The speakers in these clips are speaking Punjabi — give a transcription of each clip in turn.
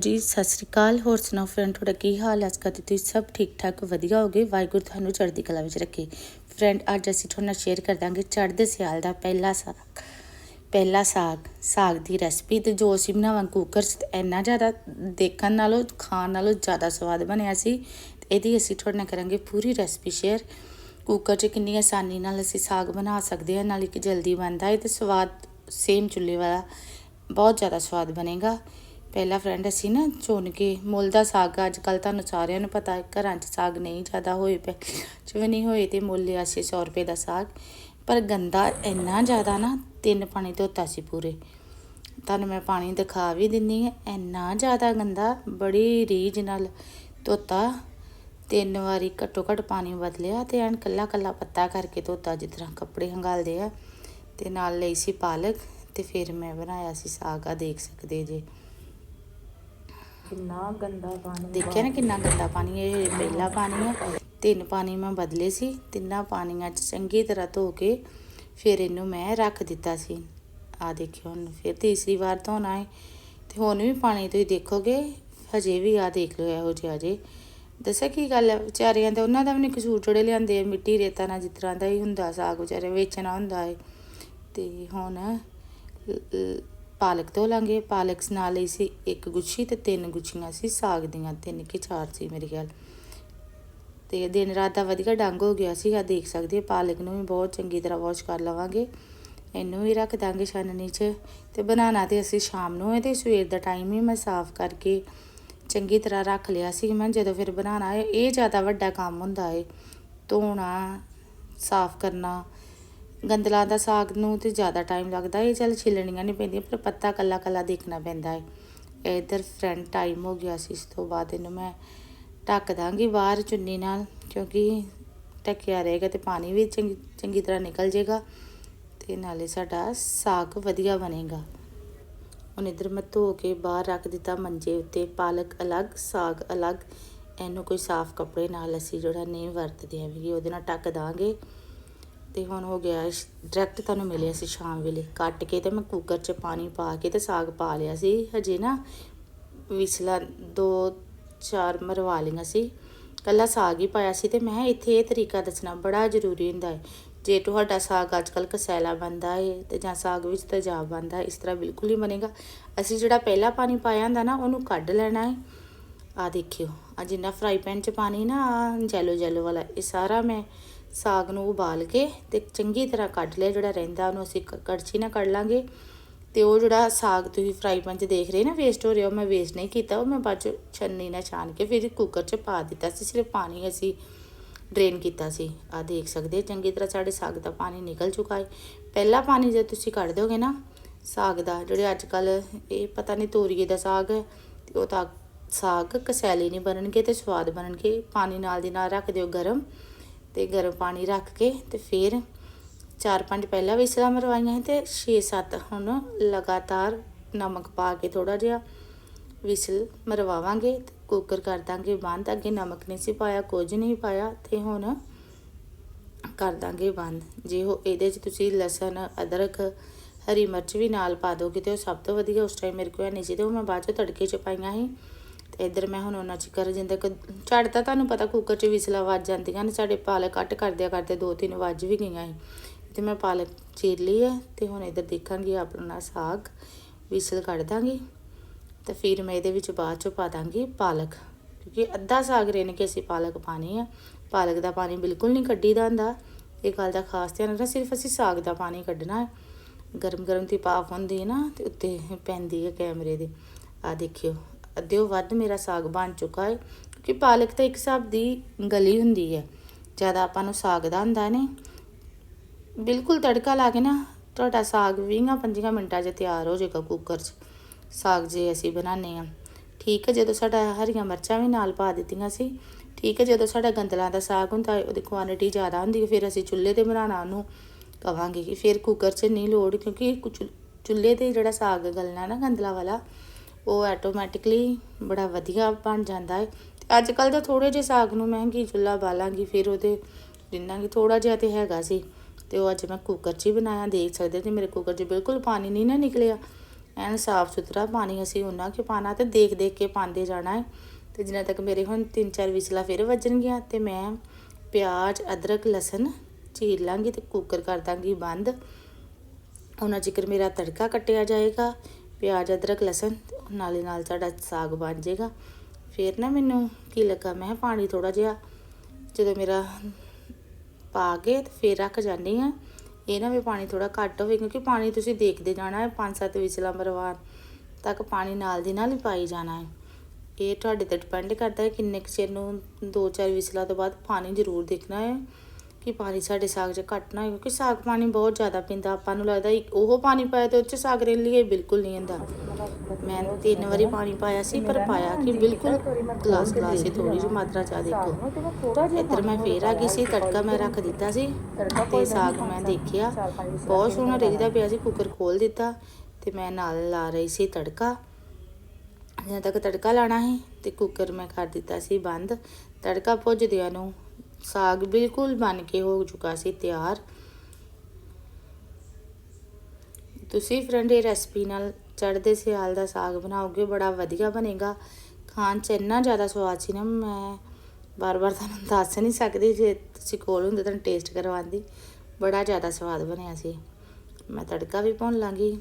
ਜੀ, ਸਤਿ ਸ੍ਰੀ ਅਕਾਲ। ਹੋਰ ਸੁਣਾਓ ਫਰੈਂਡ ਤੁਹਾਡਾ ਕੀ ਹਾਲ ਹੈ? ਅੱਜ ਕੱਲ੍ਹ ਤੁਸੀਂ ਸਭ ਠੀਕ ਠਾਕ ਵਧੀਆ ਹੋਗੇ? ਵਾਹਿਗੁਰੂ ਤੁਹਾਨੂੰ ਚੜ੍ਹਦੀ ਕਲਾ ਵਿੱਚ ਰੱਖੇ। ਫਰੈਂਡ ਅੱਜ ਅਸੀਂ ਤੁਹਾਡੇ ਨਾਲ ਸ਼ੇਅਰ ਕਰ ਦਾਂਗੇ ਚੜ੍ਹਦੇ ਸਿਆਲ ਦਾ ਪਹਿਲਾ ਸਾਗ। ਪਹਿਲਾ ਸਾਗ ਸਾਗ ਦੀ ਰੈਸਪੀ ਤੇ ਜੋ ਅਸੀਂ ਬਣਾਵਾਂ ਕੁੱਕਰ 'ਚ ਤੇ ਇੰਨਾ ਜ਼ਿਆਦਾ ਦੇਖਣ ਨਾਲੋਂ, ਖਾਣ ਨਾਲੋਂ ਜ਼ਿਆਦਾ ਸਵਾਦ ਬਣਿਆ ਸੀ। ਤੇ ਇਹਦੀ ਅਸੀਂ ਤੁਹਾਡੇ ਨਾਲ ਕਰਾਂਗੇ ਪੂਰੀ ਰੈਸਪੀ ਸ਼ੇਅਰ ਕੁੱਕਰ 'ਚ ਕਿੰਨੀ ਆਸਾਨੀ ਨਾਲ ਅਸੀਂ ਸਾਗ ਬਣਾ ਸਕਦੇ ਹਾਂ, ਨਾਲ ਇੱਕ ਜਲਦੀ ਬਣਦਾ ਹੈ ਤੇ ਸਵਾਦ ਸੇਮ ਚੁੱਲ੍ਹੇ ਵਾਲਾ ਬਹੁਤ ਜ਼ਿਆਦਾ ਸਵਾਦ ਬਣੇਗਾ। ਪਹਿਲਾ ਫਰੈਂਡ ਅਸੀਂ ਨਾ ਚੁਣ ਕੇ, ਮੁੱਲ ਦਾ ਸਾਗ ਅੱਜ ਕੱਲ ਤੁਹਾਨੂੰ ਸਾਰਿਆਂ ਨੂੰ ਪਤਾ ਹੈ ਘਰਾਂ 'ਚ ਸਾਗ ਨਹੀਂ ਜ਼ਿਆਦਾ ਹੋਏ ਪਏ। ਜਿਵੇਂ ਨਹੀਂ ਹੋਏ ਤੇ ਮੁੱਲ ਲਿਆ ਸੀ 100 ਰੁਪਏ ਦਾ ਸਾਗ। ਪਰ ਗੰਦਾ ਇੰਨਾ ਜ਼ਿਆਦਾ ਨਾ, ਤਿੰਨ ਪਾਣੀ ਧੋਤਾ ਸੀ ਪੂਰੇ। ਤੁਹਾਨੂੰ ਮੈਂ ਪਾਣੀ ਦਿਖਾ ਵੀ ਦਿੰਨੀ ਹੈ, ਇੰਨਾ ਜ਼ਿਆਦਾ ਗੰਦਾ, ਬੜੀ ਰੀਝ ਨਾਲ ਧੋਤਾ। ਤਿੰਨ ਵਾਰੀ ਘੱਟੋ ਘੱਟ ਪਾਣੀ ਬਦਲਿਆ ਤੇ ਐਨ ਕੱਲਾ ਕੱਲਾ ਪੱਤਾ ਕਰਕੇ ਧੋਤਾ, ਜਿਸ ਤਰ੍ਹਾਂ ਕੱਪੜੇ ਹੰਗਾਲਦੇ ਆ। ਤੇ ਨਾਲ ਲਈ ਸੀ ਪਾਲਕ ਤੇ ਫਿਰ ਮੈਂ ਬਣਾਇਆ ਸੀ ਸਾਗ ਆ ਦੇਖ ਸਕਦੇ ਜੇ। ਕਿੰਨਾ ਗੰਦਾ ਪਾਣੀ ਦੇਖਿਆ ਨਾ ਕਿੰਨਾ ਗੰਦਾ ਪਾਣੀ ਇਹ ਪਹਿਲਾ ਪਾਣੀ ਹੈ ਤਿੰਨ ਪਾਣੀ ਮੈਂ ਬਦਲੇ ਸੀ, ਤਿੰਨਾਂ ਪਾਣੀਆਂ 'ਚ ਚੰਗੀ ਤਰ੍ਹਾਂ ਧੋ ਕੇ ਫਿਰ ਇਹਨੂੰ ਮੈਂ ਰੱਖ ਦਿੱਤਾ ਸੀ। ਆ ਦੇਖਿਓ ਹੁਣ, ਫਿਰ ਤੀਸਰੀ ਵਾਰ ਧੋਣਾ ਹੈ ਤੇ ਹੁਣ ਵੀ ਪਾਣੀ ਤੁਸੀਂ ਦੇਖੋਗੇ, ਹਜੇ ਵੀ ਆ ਦੇਖ ਲਓ ਇਹੋ ਜਿਹਾ ਜੇ। ਦੱਸਿਆ ਕੀ ਗੱਲ ਹੈ ਵਿਚਾਰਿਆਂ ਦਾ ਉਹਨਾਂ ਦਾ ਵੀ ਨਹੀਂ ਕਸੂਰ ਜੜੇ ਲਿਆਂਦੇ ਆ, ਮਿੱਟੀ ਰੇਤਾ ਨਾਲ ਜਿਸ ਤਰ੍ਹਾਂ ਦਾ ਹੀ ਹੁੰਦਾ, ਸਾਗ ਵਿਚਾਰੇ ਵੇਚਣਾ ਹੁੰਦਾ ਹੈ ਤੇ ਹੁਣ ਪਾਲਕ ਧੋ ਲਾਂਗੇ ਪਾਲਕ ਨਾਲ ਲਈ ਸੀ ਇੱਕ ਗੁੱਛੀ ਤੇ ਤਿੰਨ ਗੁੱਛੀਆਂ ਸੀ ਸਾਗ ਦੀਆਂ। ਤਿੰਨ ਕਿ ਚਾਰ ਸੀ ਮੇਰੇ ਖਿਆਲ। ਤੇ ਦਿਨ ਰਾਤ ਦਾ ਵਧੀਆ ਡੰਗ ਹੋ ਗਿਆ ਸੀ ਆ ਦੇਖ ਸਕਦੇ ਹੋ, ਪਾਲਕ ਨੂੰ ਵੀ ਬਹੁਤ ਚੰਗੀ ਤਰ੍ਹਾਂ ਵਾਸ਼ ਕਰ ਲਵਾਂਗੇ। ਇਹਨੂੰ ਵੀ ਰੱਖ ਦਾਂਗੇ ਛਾਨਣੀ 'ਚ ਤੇ ਬਣਾਉਣਾ ਤੇ ਅਸੀਂ ਸ਼ਾਮ ਨੂੰ ਹੈ ਤੇ ਸਵੇਰ ਦਾ ਟਾਈਮ ਹੀ ਮੈਂ ਸਾਫ਼ ਕਰਕੇ ਚੰਗੀ ਤਰ੍ਹਾਂ ਰੱਖ ਲਿਆ ਸੀ ਮੈਂ। ਜਦੋਂ ਫਿਰ ਬਣਾਉਣਾ ਹੈ, ਇਹ ਜ਼ਿਆਦਾ ਵੱਡਾ ਕੰਮ ਹੁੰਦਾ ਹੈ। ਧੋਣਾ, ਸਾਫ਼ ਕਰਨਾ ਗੰਦਲਾਂ ਦਾ ਸਾਗ ਨੂੰ ਤੇ ਜ਼ਿਆਦਾ ਟਾਈਮ ਲੱਗਦਾ ਇਹ ਚੱਲ ਛਿੱਲਣੀਆਂ ਨਹੀਂ ਪੈਂਦੀਆਂ, ਪਰ ਪੱਤਾ ਕੱਲਾ ਕੱਲਾ ਦੇਖਣਾ ਪੈਂਦਾ ਹੈ ਇਧਰ ਫਰੈਂਡ ਟਾਈਮ ਹੋ ਗਿਆ ਸੀ, ਇਸ ਤੋਂ ਬਾਅਦ ਇਹਨੂੰ ਮੈਂ ਢੱਕ ਦਾਂਗੀ ਬਾਹਰ ਚੁੰਨੀ ਨਾਲ, ਕਿਉਂਕਿ ਢੱਕਿਆ ਰਹੇਗਾ ਤੇ ਪਾਣੀ ਵੀ ਚੰਗੀ ਚੰਗੀ ਤਰ੍ਹਾਂ ਨਿਕਲ ਜਾਏਗਾ ਤੇ ਨਾਲੇ ਸਾਡਾ ਸਾਗ ਵਧੀਆ ਬਣੇਗਾ। ਹੁਣ ਇਧਰ ਮੈਂ ਧੋ ਕੇ ਬਾਹਰ ਰੱਖ ਦਿੱਤਾ ਮੰਜੇ ਉੱਤੇ, ਪਾਲਕ ਅਲੱਗ, ਸਾਗ ਅਲੱਗ, ਇਹਨੂੰ ਕੋਈ ਸਾਫ਼ ਕੱਪੜੇ ਨਾਲ ਅਸੀਂ ਜਿਹੜਾ ਨਹੀਂ ਵਰਤਦੇ ਹੈਗੇ, ਉਹਦੇ ਨਾਲ ਢੱਕ ਦਾਂਗੇ। ਤੇ ਹੁਣ ਹੋ ਗਿਆ ਡਾਇਰੈਕਟ ਤੁਹਾਨੂੰ ਮਿਲਿਆ ਸੀ ਸ਼ਾਮ ਵੇਲੇ। ਕੱਟ ਕੇ ਤੇ ਮੈਂ ਕੁੱਕਰ 'ਚ ਪਾਣੀ ਪਾ ਕੇ ਤੇ ਸਾਗ ਪਾ ਲਿਆ ਸੀ। ਹਜੇ ਨਾ ਵਿਸਲਾ ਦੋ ਚਾਰ ਮਰਵਾ ਲਈਆਂ ਸੀ। ਕੱਲਾ ਸਾਗ ਹੀ ਪਾਇਆ ਸੀ ਤੇ ਮੈਂ ਇੱਥੇ ਇਹ ਤਰੀਕਾ ਦੱਸਣਾ ਬੜਾ ਜ਼ਰੂਰੀ ਹੁੰਦਾ ਹੈ। ਜੇ ਤੁਹਾਡਾ ਸਾਗ ਅੱਜ ਕੱਲ ਕਸੈਲਾ ਬਣਦਾ ਹੈ ਤੇ ਜਾਂ ਸਾਗ ਵਿੱਚ ਤੇਜ਼ਾਬ ਬਣਦਾ ਹੈ, ਇਸ ਤਰ੍ਹਾਂ ਬਿਲਕੁਲ ਹੀ ਬਣੇਗਾ। ਅਸੀਂ ਜਿਹੜਾ ਪਹਿਲਾ ਪਾਣੀ ਪਾਇਆ ਹੁੰਦਾ ਨਾ ਉਹਨੂੰ ਕੱਢ ਲੈਣਾ ਹੈ ਆ ਦੇਖਿਓ ਆ ਜਿੰਨਾ ਫਰਾਈ ਪੈਨ 'ਚ ਪਾਣੀ ਨਾ ਜੈਲੋ ਜੈਲੋ ਵਾਲਾ ਇਹ ਸਾਰਾ ਮੈਂ ਸਾਗ ਨੂੰ ਉਬਾਲ ਕੇ ਤੇ ਚੰਗੀ ਤਰ੍ਹਾਂ ਕੱਢ ਲਿਆ, ਜਿਹੜਾ ਰਹਿੰਦਾ ਉਹਨੂੰ ਅਸੀਂ ਕ- ਕੜਛੀ ਨਾਲ ਕੱਢ ਲਾਂਗੇ। ਤੇ ਉਹ ਜਿਹੜਾ ਸਾਗ ਤੁਸੀਂ ਫਰਾਈ ਪੈਨ 'ਚ ਦੇਖ ਰਹੇ ਨਾ ਵੇਸਟ ਹੋ ਰਿਹਾ, ਉਹ ਮੈਂ ਵੇਸਟ ਨਹੀਂ ਕੀਤਾ, ਉਹ ਮੈਂ ਬਾਅਦ 'ਚ ਛੰਨੀ ਨਾਲ ਛਾਣ ਕੇ ਫਿਰ ਕੁੱਕਰ 'ਚ ਪਾ ਦਿੱਤਾ ਸੀ, ਸਿਰਫ ਪਾਣੀ ਅਸੀਂ ਡਰੇਨ ਕੀਤਾ ਸੀ। ਆ ਦੇਖ ਸਕਦੇ ਚੰਗੀ ਤਰ੍ਹਾਂ ਸਾਡੇ ਸਾਗ ਦਾ ਪਾਣੀ ਨਿਕਲ ਚੁੱਕਾ ਹੈ। ਪਹਿਲਾ ਪਾਣੀ ਜੇ ਤੁਸੀਂ ਕੱਢ ਦੋਗੇ ਨਾ, ਸਾਗ ਦਾ, ਜਿਹੜੇ ਅੱਜ ਕੱਲ ਇਹ ਪਤਾ ਨਹੀਂ ਤੋਰੀਏ ਦਾ ਸਾਗ ਹੈ, ਤੇ ਉਹ ਤਾਂ ਸਾਗ ਕਸੈਲੇ ਨਹੀਂ ਬਣਨਗੇ ਤੇ ਸਵਾਦ ਬਣਨਗੇ। ਪਾਣੀ ਨਾਲ ਦੀ ਨਾਲ ਰੱਖ ਦਿਓ ਗਰਮ। ਤੇ ਗਰਮ ਪਾਣੀ ਰੱਖ ਕੇ ਤੇ ਫਿਰ ਚਾਰ ਪੰਜ ਪਹਿਲਾਂ ਵਿਸਲਾਂ ਮਰਵਾਈਆਂ ਸੀ ਤੇ 6-7 ਹੁਣ ਲਗਾਤਾਰ ਨਮਕ ਪਾ ਕੇ ਥੋੜਾ ਜਿਹਾ ਵਿਸਲ ਮਰਵਾਵਾਂਗੇ, ਤੇ ਕੁੱਕਰ ਕਰ ਦਾਂਗੇ ਬੰਦ। ਅੱਗੇ ਨਮਕ ਨਹੀਂ ਸੀ ਪਾਇਆ, ਕੁਝ ਨਹੀਂ ਪਾਇਆ ਤੇ ਹੁਣ ਕਰ ਦਾਂਗੇ ਬੰਦ। ਜੇ ਉਹ ਇਹਦੇ 'ਚ ਤੁਸੀਂ ਲਸਣ, ਅਦਰਕ, ਹਰੀ ਮਿਰਚ ਵੀ ਨਾਲ ਪਾ ਦੋਗੇ ਤੇ ਉਹ ਸਭ ਤੋਂ ਵਧੀਆ ਉਸ ਟਾਈਮ ਮੇਰੇ ਕੋਲ ਨਹੀਂ ਸੀ ਤੇ ਉਹ ਮੈਂ ਬਾਅਦ 'ਚ ਤੜਕੇ 'ਚ ਪਾਈਆਂ ਸੀ। ਇੱਧਰ ਮੈਂ ਹੁਣ ਉਹਨਾਂ 'ਚ ਕਰ, ਜਿੰਦਾ ਕਿ ਝੜ ਤਾਂ ਤੁਹਾਨੂੰ ਪਤਾ ਕੁੱਕਰ 'ਚ ਵਿਸਲਾ ਵੱਜ ਜਾਂਦੀਆਂ ਨੇ, ਸਾਡੇ ਪਾਲਕ ਕੱਟ ਕਰਦਿਆਂ ਕਰਦੇ ਦੋ ਤਿੰਨ ਵੱਜ ਵੀ ਗਈਆਂ ਸੀ। ਤੇ ਮੈਂ ਪਾਲਕ ਚੀਰ ਲਈ ਹੈ ਤੇ ਹੁਣ ਇੱਧਰ ਦੇਖਾਂਗੀ ਆਪਣਾ ਸਾਗ, ਵਿਸਲ ਕੱਢ ਦਾਂਗੀ ਤੇ ਫਿਰ ਮੈਂ ਇਹਦੇ ਵਿੱਚ ਬਾਅਦ 'ਚੋਂ ਪਾ ਦਾਂਗੀ ਪਾਲਕ, ਕਿਉਂਕਿ ਅੱਧਾ ਸਾਗ ਰਿੰਨ ਕੇ ਅਸੀਂ ਪਾਲਕ ਪਾਣੀ ਆ। ਪਾਲਕ ਦਾ ਪਾਣੀ ਬਿਲਕੁਲ ਨਹੀਂ ਕੱਢੀਦਾ ਹੁੰਦਾ, ਇਹ ਗੱਲ ਦਾ ਖਾਸ ਧਿਆਨ ਰੱਖਣਾ, ਸਿਰਫ ਅਸੀਂ ਸਾਗ ਦਾ ਪਾਣੀ ਕੱਢਣਾ ਗਰਮ ਗਰਮ ਦੀ ਭਾਫ ਹੁੰਦੀ ਹੈ ਨਾ, ਤੇ ਉੱਤੇ ਪੈਂਦੀ ਹੈ ਕੈਮਰੇ ਦੇ। ਆ ਦੇਖਿਓ ਅੱਧਿਓ ਵੱਧ ਮੇਰਾ ਸਾਗ ਬਣ ਚੁੱਕਾ ਹੈ ਕਿਉਂਕਿ ਪਾਲਕ ਤਾਂ ਇੱਕ ਹਿਸਾਬ ਦੀ ਗਲੀ ਹੁੰਦੀ ਹੈ ਜ਼ਿਆਦਾ ਆਪਾਂ ਨੂੰ ਸਾਗ ਦਾ ਹੁੰਦਾ ਨੇ। ਬਿਲਕੁਲ ਤੜਕਾ ਲਾ ਕੇ ਨਾ, ਤੁਹਾਡਾ ਸਾਗ 20-25 ਮਿੰਟਾਂ 'ਚ ਤਿਆਰ ਹੋ ਜਾਏਗਾ ਕੁੱਕਰ 'ਚ, ਸਾਗ ਜੇ ਅਸੀਂ ਬਣਾਉਂਦੇ ਆ ਠੀਕ ਹੈ, ਜਦੋਂ ਸਾਡਾ ਹਰੀਆਂ ਮਿਰਚਾਂ ਵੀ ਨਾਲ ਪਾ ਦਿੱਤੀਆਂ ਸੀ, ਠੀਕ ਹੈ, ਜਦੋਂ ਸਾਡਾ ਗੰਦਲਾਂ ਦਾ ਸਾਗ ਹੁੰਦਾ ਉਹਦੀ ਕੁਆਂਟੀਟੀ ਜ਼ਿਆਦਾ ਹੁੰਦੀ ਹੈ ਫਿਰ ਅਸੀਂ ਚੁੱਲ੍ਹੇ ਤੇ ਬਣਾਉਣਾ ਉਹਨੂੰ, ਕਵਾਂਗੇ ਕਿ ਫਿਰ ਕੁੱਕਰ 'ਚ ਨਹੀਂ ਲੋੜ, ਕਿਉਂਕਿ ਚੁੱਲ੍ਹੇ ਤੇ ਜਿਹੜਾ ਸਾਗ ਗਲਣਾ ਨਾ ਗੰਦਲਾ ਵਾਲਾ ਉਹ ਆਟੋਮੈਟਿਕਲੀ ਬੜਾ ਵਧੀਆ ਬਣ ਜਾਂਦਾ ਹੈ। ਤੇ ਅੱਜ ਕੱਲ ਤਾਂ ਥੋੜੇ ਜਿਹੇ ਸਾਗ ਨੂੰ ਮਹਿੰਗੀ ਚੁੱਲ੍ਹਾ ਬਾਲਾਂਗੀ, ਫਿਰ ਉਹਦੇ ਜਿੰਨਾ ਕਿ ਥੋੜਾ ਜਿਹਾ ਤੇ ਹੈਗਾ ਸੀ, ਤੇ ਉਹ ਅੱਜ ਮੈਂ ਕੁੱਕਰ 'ਚ ਹੀ ਬਣਾਇਆ, ਦੇਖ ਸਕਦੇ ਤੇ ਮੇਰੇ ਕੁੱਕਰ 'ਚ ਬਿਲਕੁਲ ਪਾਣੀ ਨਹੀਂ ਨਾ ਨਿਕਲਿਆ। ਐਨ ਸਾਫ਼ ਸੁਥਰਾ ਪਾਣੀ ਅਸੀਂ ਉਹਨਾਂ ਕਿ ਪਾਣਾ ਤੇ ਦੇਖ ਦੇਖ ਕੇ ਪਾਉਂਦੇ ਜਾਣਾ ਹੈ। ਤੇ ਜਿੰਨਾ ਤੱਕ ਮੇਰੇ ਹੁਣ ਤਿੰਨ ਚਾਰ ਵਿਸਲਾ ਫਿਰ ਵੱਜਣਗੀਆਂ, ਤੇ ਮੈਂ ਪਿਆਜ਼, ਅਦਰਕ, ਲਸਣ ਚੀਰ ਲਾਂਗੀ ਤੇ ਕੁੱਕਰ ਕਰ ਦਾਂਗੀ ਬੰਦ। ਉਹਨਾਂ ਚਿਕਰ ਮੇਰਾ ਤੜਕਾ ਕੱਟਿਆ ਜਾਏਗਾ ਪਿਆਜ਼, ਅਦਰਕ, ਲਸਣ ਨਾਲੇ ਨਾਲ ਸਾਡਾ ਸਾਗ ਬਣ ਜਾਏਗਾ ਫਿਰ ਨਾ ਮੈਨੂੰ ਕੀ ਲੱਗਾ, ਮੈਂ ਕਿਹਾ ਪਾਣੀ ਥੋੜਾ ਜਿਹਾ ਜਦੋਂ ਮੇਰਾ ਪਾ ਕੇ ਤੇ ਫਿਰ ਰੱਖ ਜਾਂਦੀ ਆ ਇਹ ਨਾ ਵੀ ਪਾਣੀ ਥੋੜਾ ਘੱਟ ਹੋਵੇ, ਕਿਉਂਕਿ ਪਾਣੀ ਤੁਸੀਂ ਦੇਖਦੇ ਜਾਣਾ ਹੈ, ਪੰਜ ਸੱਤ ਵਿਸਲਾਂ ਮਰਵਾਨ ਤੱਕ ਪਾਣੀ ਨਾਲ ਦੀ ਨਾਲ ਹੀ ਪਾਈ ਜਾਣਾ ਹੈ। ਇਹ ਤੁਹਾਡੇ ਤੇ ਡਿਪੈਂਡ ਕਰਦਾ ਹੈ ਕਿੰਨੇ ਕੁ ਚਿਰ ਨੂੰ ਦੋ ਚਾਰ ਵਿਸਲਾਂ ਤੋਂ ਬਾਅਦ ਪਾਣੀ ਜ਼ਰੂਰ ਦੇਖਣਾ ਹੈ। ਕਿ ਪਾਣੀ ਸਾਡੇ ਸਾਗ 'ਚ ਘੱਟ ਨਾ ਹੋਏ ਕਿਉਂਕਿ ਸਾਗ ਪਾਣੀ ਬਹੁਤ ਜ਼ਿਆਦਾ ਪੀਂਦਾ। ਆਪਾਂ ਨੂੰ ਲੱਗਦਾ ਉਹ ਪਾਣੀ ਪਾਇਆ ਤੇ ਉਹ 'ਚ ਸਾਗ ਰੇਲ ਬਿਲਕੁਲ ਨਹੀਂ ਹੁੰਦਾ। ਮੈਂ ਤਿੰਨ ਵਾਰੀ ਪਾਣੀ ਪਾਇਆ ਸੀ, ਪਰ ਪਾਇਆ ਕਿ ਬਿਲਕੁਲ ਗਲਾਸ ਗਲਾਸ ਹੀ ਥੋੜੀ ਜਿਹੀ ਮਾਤਰਾ ਚ ਦੇਖੋ। ਇੱਧਰ ਮੈਂ ਫੇਰ ਆ ਗਈ ਸੀ, ਤੜਕਾ ਮੈਂ ਰੱਖ ਦਿੱਤਾ ਸੀ ਤੇ ਸਾਗ ਮੈਂ ਦੇਖਿਆ। ਬਹੁਤ ਸੋਹਣਾ ਰਿੱਝਦਾ ਪਿਆ ਸੀ, ਕੁੱਕਰ ਖੋਲ ਦਿੱਤਾ ਤੇ ਮੈਂ ਨਾਲ ਲਾ ਰਹੀ ਸੀ ਤੜਕਾ। ਜਦੋਂ ਤੱਕ ਤੜਕਾ ਲਾਣਾ ਹੈ ਤੇ ਕੁੱਕਰ ਮੈਂ ਕਰ ਦਿੱਤਾ ਸੀ ਬੰਦ। ਤੜਕਾ ਭੁੱਜਦਿਆਂ ਨੂੰ ਸਾਗ ਬਿਲਕੁਲ ਬਣ ਕੇ ਹੋ ਚੁੱਕਾ ਸੀ ਤਿਆਰ। ਤੁਸੀਂ ਫਰੈਂਡ, ਇਹ ਰੈਸਪੀ ਨਾਲ ਚੜ੍ਹਦੇ ਸਿਆਲ ਦਾ ਸਾਗ ਬਣਾਓਗੇ, ਬੜਾ ਵਧੀਆ ਬਣੇਗਾ। ਖਾਣ 'ਚ ਇੰਨਾ ਜ਼ਿਆਦਾ ਸਵਾਦ ਸੀ ਨਾ, ਮੈਂ ਬਾਰ-ਬਾਰ ਤੁਹਾਨੂੰ ਦੱਸ ਨਹੀਂ ਸਕਦੀ ਜੇ ਤੁਸੀਂ ਕੋਲ ਹੁੰਦੇ ਤਾਂ ਟੇਸਟ ਕਰਵਾਉਂਦੀ। ਬੜਾ ਜ਼ਿਆਦਾ ਸਵਾਦ ਬਣਿਆ ਸੀ। ਮੈਂ ਤੜਕਾ ਵੀ ਭੁੰਨ ਲਾਂਗੀ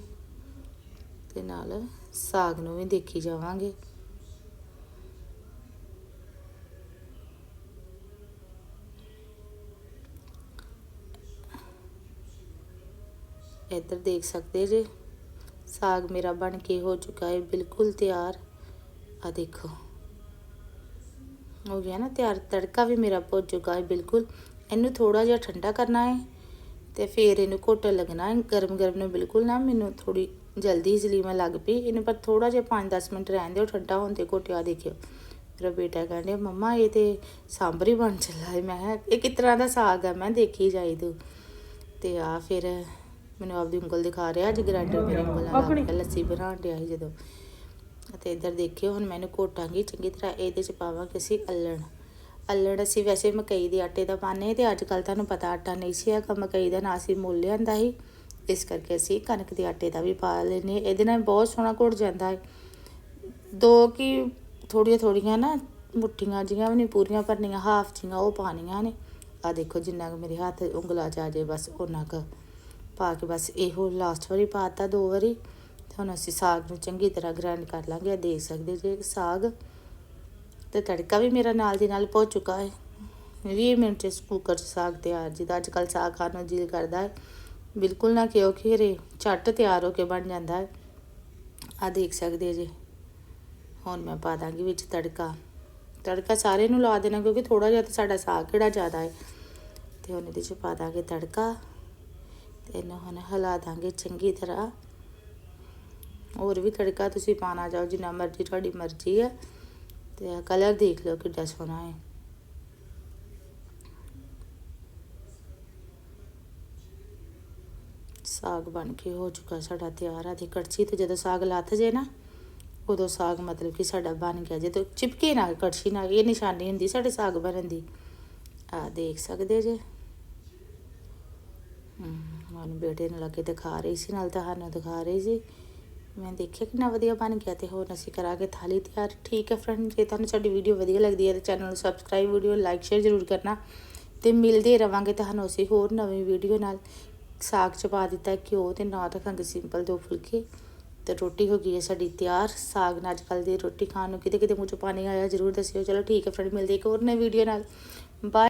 ਤੇ ਨਾਲ ਸਾਗ ਨੂੰ ਵੀ ਦੇਖੀ ਜਾਵਾਂਗੇ। ਇੱਧਰ ਦੇਖ ਸਕਦੇ ਜੇ। ਸਾਗ ਮੇਰਾ ਬਣ ਕੇ ਹੋ ਚੁੱਕਾ ਹੈ ਬਿਲਕੁਲ ਤਿਆਰ। ਆ ਦੇਖੋ। ਹੋ ਗਿਆ ਨਾ ਤਿਆਰ। ਤੜਕਾ ਵੀ ਮੇਰਾ ਭੁੱਜ ਚੁੱਕਾ ਹੈ ਬਿਲਕੁਲ। ਇਹਨੂੰ ਥੋੜਾ ਜਿਹਾ ਠੰਡਾ ਕਰਨਾ ਹੈ ਤੇ ਫਿਰ ਇਹਨੂੰ ਘੋਟਣ ਲੱਗਣਾ ਹੈ ਗਰਮ ਗਰਮ ਨੂੰ ਬਿਲਕੁਲ ਨਾ ਮੈਨੂੰ ਥੋੜੀ ਜਲਦੀ ਇਸ ਲਈ ਮੈਂ ਲੱਗ ਪਈ। ਇਹਨੂੰ ਪਰ ਥੋੜਾ ਜਿਹਾ 5-10 ਮਿੰਟ ਰਹਿਣ ਦਿਓ ਠੰਡਾ ਹੋਣ ਤੇ ਘੋਟਿਆ ਦੇਖਿਓ। ਮੇਰਾ ਬੇਟਾ ਕਹਿੰਦੇ ਮੰਮਾ ਇਹ ਤੇ ਸਾਂਬਰ ਹੀ ਬਣ ਚੱਲਾ ਹੈ ਮੈਂ ਕਿਹਾ, ਇਹ ਕਿਸ ਤਰ੍ਹਾਂ ਦਾ ਸਾਗ ਹੈ ਮੈਂ ਦੇਖੀ ਜਾਈ ਤੂੰ। ਤੇ ਆ ਫਿਰ ਮੈਨੂੰ ਆਪਦੀ ਉਂਗਲ ਦਿਖਾ ਰਿਹਾ ਅੱਜ ਗ੍ਰਾਈਂਡਰ ਮੇਰੇ ਉਂਗਲਾਂ ਲਾ ਕੇ ਲੱਸੀ ਬਣਾਉਣ ਡਿਆ ਸੀ ਜਦੋਂ। ਅਤੇ ਇੱਧਰ ਦੇਖਿਓ ਹੁਣ ਮੈਨੂੰ ਘੋਟਾਂਗੀ ਚੰਗੀ ਤਰ੍ਹਾਂ ਇਹਦੇ ਚ ਪਾਵਾਂਗੇ ਅਸੀਂ ਅੱਲਣ। ਅੱਲਣ ਅਸੀਂ ਵੈਸੇ ਮਕਈ ਦੇ ਆਟੇ ਦਾ ਪਾਉਂਦੇ ਤੇ ਅੱਜ ਕੱਲ ਤੁਹਾਨੂੰ ਪਤਾ ਆਟਾ ਨਹੀਂ ਸੀ ਹੈਗਾ ਮਕਈ ਦਾ ਨਾ ਅਸੀਂ ਮੁੱਲ ਲਿਆਂਦਾ ਸੀ। ਇਸ ਕਰਕੇ ਅਸੀਂ ਕਣਕ ਦੇ ਆਟੇ ਦਾ ਵੀ ਪਾ ਲੈਨੇ ਇਹਦੇ ਨਾਲ ਬਹੁਤ ਸੋਹਣਾ ਘੁੱਟ ਜਾਂਦਾ ਹੈ। ਦੋ ਕੀ ਥੋੜੀਆਂ ਥੋੜੀਆਂ ਨਾ ਮੁੱਠੀਆਂ ਜੀਆਂ ਵੀ ਨਹੀਂ ਪੂਰੀਆਂ ਭਰਨੀਆਂ ਹਾਫ ਜੀਆਂ ਉਹ ਪਾਣੀਆਂ ਨੇ। ਆ ਦੇਖੋ ਜਿੰਨਾ ਕੁ ਮੇਰੇ ਹੱਥ ਉਂਗਲਾਂ 'ਚ ਆ ਜਾਏ ਬਸ ਉਹਨਾਂ ਕੁ ਪਾ ਕੇ ਬਸ ਇਹੋ ਲਾਸਟ ਵਾਰੀ ਪਾਤਾ ਦੋ ਵਾਰੀ। ਤੇ ਹੁਣ ਅਸੀਂ ਸਾਗ ਨੂੰ ਚੰਗੀ ਤਰ੍ਹਾਂ ਗ੍ਰਾਈਂਡ ਕਰ ਲਾਂਗੇ ਇਹ ਦੇਖ ਸਕਦੇ ਜੇ ਸਾਗ। ਤੇ ਤੜਕਾ ਵੀ ਮੇਰਾ ਨਾਲ ਦੀ ਨਾਲ ਪਹੁੰਚ ਚੁੱਕਾ ਹੈ। 20 ਮਿੰਟ ਚ ਕੁੱਕਰ 'ਚ ਸਾਗ ਤਿਆਰ ਜਿਹਦਾ ਅੱਜ ਕੱਲ ਸਾਗ ਖਾਣ ਨੂੰ ਦਿਲ ਕਰਦਾ ਹੈ। ਬਿਲਕੁਲ ਨਾ ਕਿਉਂ ਖੀਰੇ ਝੱਟ ਤਿਆਰ ਹੋ ਕੇ ਬਣ ਜਾਂਦਾ ਹੈ। ਆ ਦੇਖ ਸਕਦੇ ਜੇ। ਹੁਣ ਮੈਂ ਪਾ ਦਾਂਗੀ ਵਿੱਚ ਤੜਕਾ। ਤੜਕਾ ਸਾਰੇ ਨੂੰ ਲਾ ਦੇਣਾ, ਕਿਉਂਕਿ ਥੋੜਾ ਜਿਹਾ ਤਾਂ ਸਾਡਾ ਸਾਗ ਕਿਹੜਾ ਜ਼ਿਆਦਾ ਹੈ। ਤੇ ਹੁਣ ਇਹਦੇ ਚ ਪਾ ਦਾਂਗੇ ਤੜਕਾ। ਤੇ ਇਹਨੂੰ ਹੁਣ ਹਿਲਾ ਦਾਂਗੇ ਚੰਗੀ ਤਰ੍ਹਾਂ। ਹੋਰ ਵੀ ਤੜਕਾ ਤੁਸੀਂ ਪਾਣਾ ਚਾਹੋ, ਜਿੰਨਾ ਮਰਜ਼ੀ ਤੁਹਾਡੀ ਮਰਜ਼ੀ ਹੈ। ਤੇ ਆ ਕਲਰ ਦੇਖ ਲਓ ਕਿੱਡਾ ਸੋਹਣਾ ਹੈ। ਸਾਗ ਬਣ ਕੇ ਹੋ ਚੁੱਕਾ ਸਾਡਾ ਤਿਆਰ ਆ। ਤੇ ਕੜਛੀ ਤੇ ਜਦੋਂ ਸਾਗ ਲੱਥ ਜੇ ਨਾ, ਉਦੋਂ ਸਾਗ ਮਤਲਬ ਕਿ ਸਾਡਾ ਬਣ ਗਿਆ। ਜੇ ਜਦੋਂ ਚਿਪਕੇ ਨਾ ਕੜਛੀ ਨਾਲ, ਇਹ ਨਿਸ਼ਾਨੀ ਹੁੰਦੀ ਸਾਡੇ ਸਾਗ ਬਣਨ ਦੀ। ਆ ਦੇਖ ਸਕਦੇ ਜੇ? ਹਮ ਮਨ ਬੇਟੇ ਨੂੰ ਲੱਗੇ ਦਿਖਾ ਰਹੀ ਸੀ, ਨਾਲ ਤਾਂ ਸਾਨੂੰ ਦਿਖਾ ਰਹੀ ਸੀ। ਮੈਂ ਦੇਖਿਆ ਕਿੰਨਾ ਵਧੀਆ ਬਣ ਗਿਆ ਤੇ ਹੋਰ ਅਸੀਂ ਕਰਾਂਗੇ ਥਾਲੀ ਤਿਆਰ। ਠੀਕ ਹੈ ਫਰੈਂਡ ਜੇ ਤੁਹਾਨੂੰ ਸਾਡੀ ਵੀਡੀਓ ਵਧੀਆ ਲੱਗਦੀ ਹੈ ਤਾਂ ਚੈਨਲ ਨੂੰ ਸਬਸਕ੍ਰਾਈਬ ਵੀਡੀਓ ਲਾਈਕ ਸ਼ੇਅਰ ਜ਼ਰੂਰ ਕਰਨਾ। ਤੇ ਮਿਲਦੇ ਰਵਾਂਗੇ ਤੁਹਾਨੂੰ ਅਸੀਂ ਹੋਰ ਨਵੀਂ ਵੀਡੀਓ ਨਾਲ। ਸਾਗ ਚ ਪਾ ਦਿੱਤਾ ਘਿਓ ਤੇ ਨਾ ਰੱਖਾਂਗੇ ਸਿੰਪਲ ਦੋ ਫੁਲਕੇ। ਤੇ ਰੋਟੀ ਹੋ ਗਈ ਹੈ ਸਾਡੀ ਤਿਆਰ। ਸਾਗ ਨਾਲ ਅੱਜ ਕੱਲ੍ਹ ਦੀ ਰੋਟੀ ਖਾਣ ਨੂੰ ਕਿਤੇ ਕਿਤੇ ਮੂੰਹ ਚ ਪਾਣੀ ਆਇਆ ਜ਼ਰੂਰ ਦੱਸਿਓ। ਚਲੋ ਠੀਕ ਹੈ ਫਰੈਂਡ ਮਿਲਦੇ ਇੱਕ ਹੋਰ ਨਵੀਂ ਵੀਡੀਓ ਨਾਲ। ਬਾਏ